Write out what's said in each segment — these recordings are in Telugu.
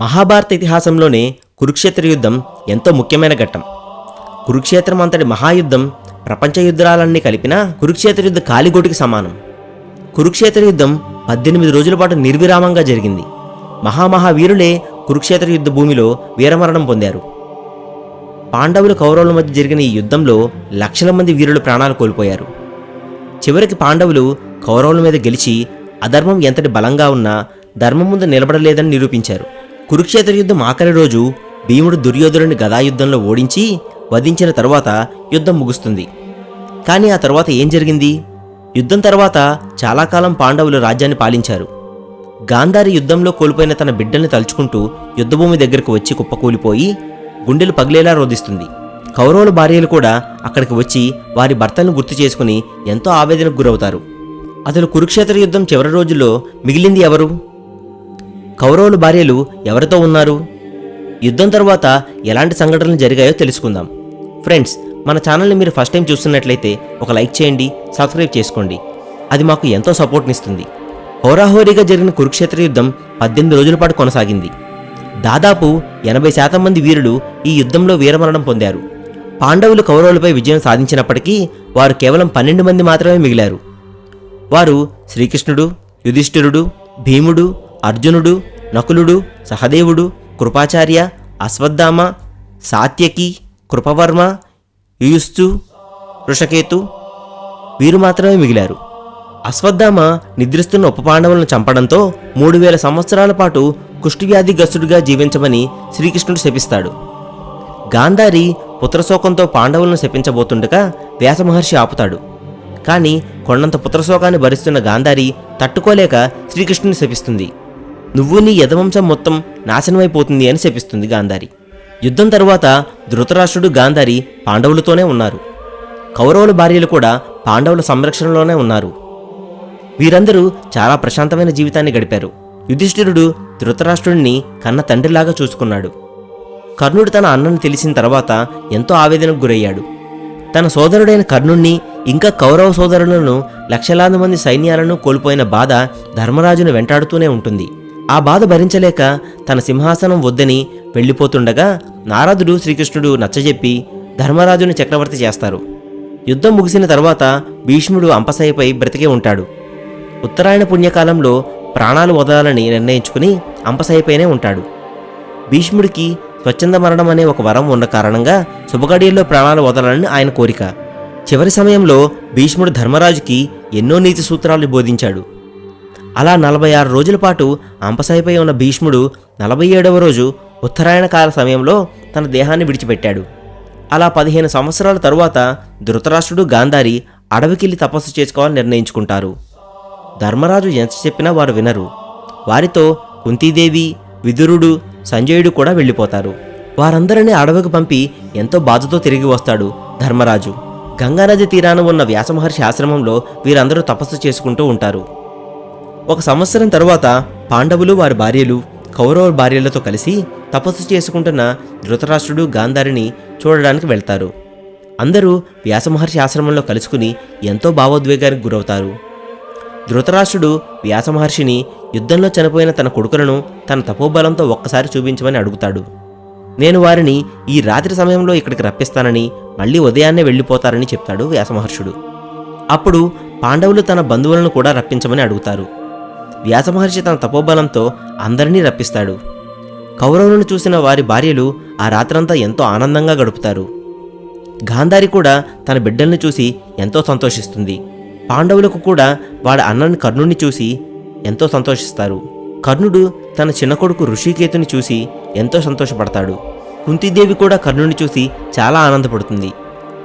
మహాభారత ఇతిహాసంలోనే కురుక్షేత్ర యుద్ధం ఎంతో ముఖ్యమైన ఘట్టం. కురుక్షేత్రం అంతటి మహాయుద్ధం ప్రపంచ యుద్ధాలన్నీ కలిపినా కురుక్షేత్ర యుద్ధ కాలిగోటికి సమానం. కురుక్షేత్ర యుద్ధం పద్దెనిమిది రోజుల పాటు నిర్విరామంగా జరిగింది. మహామహావీరులే కురుక్షేత్ర యుద్ధ భూమిలో వీరమరణం పొందారు. పాండవులు కౌరవుల మధ్య జరిగిన ఈ యుద్ధంలో లక్షల మంది వీరులు ప్రాణాలు కోల్పోయారు. చివరికి పాండవులు కౌరవుల మీద గెలిచి అధర్మం ఎంతటి బలంగా ఉన్నా ధర్మం ముందు నిలబడలేదని నిరూపించారు. కురుక్షేత్ర యుద్ధం ఆఖరి రోజు భీముడు దుర్యోధనుని గదాయుద్ధంలో ఓడించి వధించిన తర్వాత యుద్ధం ముగుస్తుంది. కానీ ఆ తర్వాత ఏం జరిగింది? యుద్ధం తర్వాత చాలా కాలం పాండవులు రాజ్యాన్ని పాలించారు. గాంధారి యుద్ధంలో కోల్పోయిన తన బిడ్డల్ని తలుచుకుంటూ యుద్ధభూమి దగ్గరకు వచ్చి కుప్పకూలిపోయి గుండెలు పగిలేలా రోధిస్తుంది. కౌరవుల భార్యలు కూడా అక్కడికి వచ్చి వారి భర్తలను గుర్తు చేసుకుని ఎంతో ఆవేదనకు గురవుతారు. అసలు కురుక్షేత్ర యుద్ధం చివరి రోజుల్లో మిగిలింది ఎవరు? కౌరవుల భార్యలు ఎవరితో ఉన్నారు? యుద్ధం తర్వాత ఎలాంటి సంఘటనలు జరిగాయో తెలుసుకుందాం. ఫ్రెండ్స్ మన ఛానల్ని మీరు ఫస్ట్ టైం చూస్తున్నట్లయితే ఒక లైక్ చేయండి సబ్స్క్రైబ్ చేసుకోండి. అది మాకు ఎంతో సపోర్ట్నిస్తుంది. హోరాహోరీగా జరిగిన కురుక్షేత్ర యుద్ధం పద్దెనిమిది రోజుల పాటు కొనసాగింది. దాదాపు ఎనభై శాతం మంది వీరులు ఈ యుద్ధంలో వీరమరణం పొందారు. పాండవులు కౌరవులపై విజయం సాధించినప్పటికీ వారు కేవలం పన్నెండు మంది మాత్రమే మిగిలారు. వారు శ్రీకృష్ణుడు యుధిష్ఠిరుడు భీముడు అర్జునుడు నకులుడు సహదేవుడు కృపాచార్య అశ్వత్థామ సాత్యకి కృపవర్మ యుయుస్తు ఋషకేతు వీరు మాత్రమే మిగిలారు. అశ్వత్థామ నిద్రిస్తున్న ఉపపాండవులను చంపడంతో మూడు వేల సంవత్సరాల పాటు కుష్ఠవ్యాధిగ్రస్తుడిగా జీవించమని శ్రీకృష్ణుడు శపిస్తాడు. గాంధారి పుత్రశోకంతో పాండవులను శపించబోతుండగా వ్యాసమహర్షి ఆపుతాడు. కానీ కొండంత పుత్రశోకాన్ని భరిస్తున్న గాంధారి తట్టుకోలేక శ్రీకృష్ణుని శపిస్తుంది. నువ్వు నీ యదవంశం మొత్తం నాశనమైపోతుంది అని శపిస్తుంది గాంధారి. యుద్ధం తరువాత ధృతరాష్ట్రుడు గాంధారి పాండవులతోనే ఉన్నారు. కౌరవుల భార్యలు కూడా పాండవుల సంరక్షణలోనే ఉన్నారు. వీరందరూ చాలా ప్రశాంతమైన జీవితాన్ని గడిపారు. యుధిష్ఠిరుడు ధృతరాష్ట్రుడిని కన్న తండ్రిలాగా చూసుకున్నాడు. కర్ణుడు తన అన్నను తెలిసిన తర్వాత ఎంతో ఆవేదనకు గురయ్యాడు. తన సోదరుడైన కర్ణుణ్ణి ఇంకా కౌరవ సోదరులను లక్షలాది మంది సైన్యాలను కోల్పోయిన బాధ ధర్మరాజును వెంటాడుతూనే ఉంటుంది. ఆ బాధ భరించలేక తన సింహాసనం వద్దని వెళ్ళిపోతుండగా నారదుడు శ్రీకృష్ణుడు నచ్చజెప్పి ధర్మరాజుని చక్రవర్తి చేస్తారు. యుద్ధం ముగిసిన తర్వాత భీష్ముడు అంపసయ్యపై బ్రతికే ఉంటాడు. ఉత్తరాయణ పుణ్యకాలంలో ప్రాణాలు వదలాలని నిర్ణయించుకుని అంపసయ్యపైనే ఉంటాడు. భీష్ముడికి స్వచ్ఛంద మరణం అనే ఒక వరం ఉన్న కారణంగా శుభగడియల్లో ప్రాణాలు వదలాలని ఆయన కోరిక. చివరి సమయంలో భీష్ముడు ధర్మరాజుకి ఎన్నో నీతి సూత్రాలు బోధించాడు. అలా నలభై ఆరు రోజుల పాటు అంపసాయిపై ఉన్న భీష్ముడు నలభై ఏడవ రోజు ఉత్తరాయణ కాల సమయంలో తన దేహాన్ని విడిచిపెట్టాడు. అలా పదిహేను సంవత్సరాల తరువాత ధృతరాష్ట్రుడు గాంధారి అడవికెళ్ళి తపస్సు చేసుకోవాలని నిర్ణయించుకుంటారు. ధర్మరాజు ఎంత చెప్పినా వారు వినరు. వారితో కుంతీదేవి విదురుడు సంజయుడు కూడా వెళ్ళిపోతారు. వారందరినీ అడవికి పంపి ఎంతో బాధతో తిరిగి వస్తాడు ధర్మరాజు. గంగానది తీరాన ఉన్న వ్యాసమహర్షి ఆశ్రమంలో వీరందరూ తపస్సు చేసుకుంటూ ఉంటారు. ఒక సంవత్సరం తరువాత పాండవులు వారి భార్యలు కౌరవ భార్యలతో కలిసి తపస్సు చేసుకుంటున్న ధృతరాష్ట్రుడు గాంధారిని చూడడానికి వెళ్తారు. అందరూ వ్యాసమహర్షి ఆశ్రమంలో కలుసుకుని ఎంతో భావోద్వేగానికి గురవుతారు. ధృతరాష్ట్రుడు వ్యాసమహర్షిని యుద్ధంలో చనిపోయిన తన కొడుకులను తన తపోబలంతో ఒక్కసారి చూపించమని అడుగుతాడు. నేను వారిని ఈ రాత్రి సమయంలో ఇక్కడికి రప్పిస్తానని మళ్ళీ ఉదయాన్నే వెళ్ళిపోతారని చెప్తాడు వ్యాసమహర్షుడు అప్పుడు పాండవులు తన బంధువులను కూడా రప్పించమని అడుగుతారు. వ్యాసమహర్షి తన తపోబలంతో అందరినీ రప్పిస్తాడు. కౌరవులను చూసిన వారి భార్యలు ఆ రాత్రంతా ఎంతో ఆనందంగా గడుపుతారు. గాంధారి కూడా తన బిడ్డల్ని చూసి ఎంతో సంతోషిస్తుంది. పాండవులకు కూడా వాడి అన్నని కర్ణుడిని చూసి ఎంతో సంతోషిస్తారు. కర్ణుడు తన చిన్న కొడుకు ఋషికేతుని చూసి ఎంతో సంతోషపడతాడు. కుంతీదేవి కూడా కర్ణుడిని చూసి చాలా ఆనందపడుతుంది.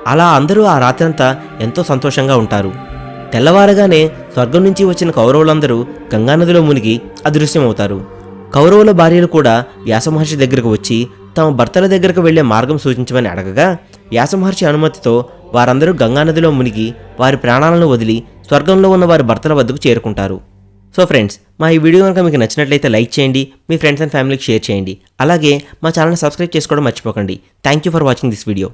అలా అందరూ ఆ రాత్రంతా ఎంతో సంతోషంగా ఉంటారు. తెల్లవారగానే స్వర్గం నుంచి వచ్చిన కౌరవులందరూ గంగానదిలో మునిగి అదృశ్యమవుతారు. కౌరవుల భార్యలు కూడా వ్యాసమహర్షి దగ్గరకు వచ్చి తమ భర్తల దగ్గరకు వెళ్ళే మార్గం సూచించమని అడగగా వ్యాసమహర్షి అనుమతితో వారందరూ గంగానదిలో మునిగి వారి ప్రాణాలను వదిలి స్వర్గంలో ఉన్న వారి భర్తల వద్దకు చేరుకుంటారు. సో ఫ్రెండ్స్ మా ఈ వీడియో కనుక మీకు నచ్చినట్లయితే లైక్ చేయండి మీ ఫ్రెండ్స్ అండ్ ఫ్యామిలీకి షేర్ చేయండి. అలాగే మా ఛానల్ సబ్స్క్రైబ్ చేసుకోవడం మర్చిపోకండి. Thank you for watching this video.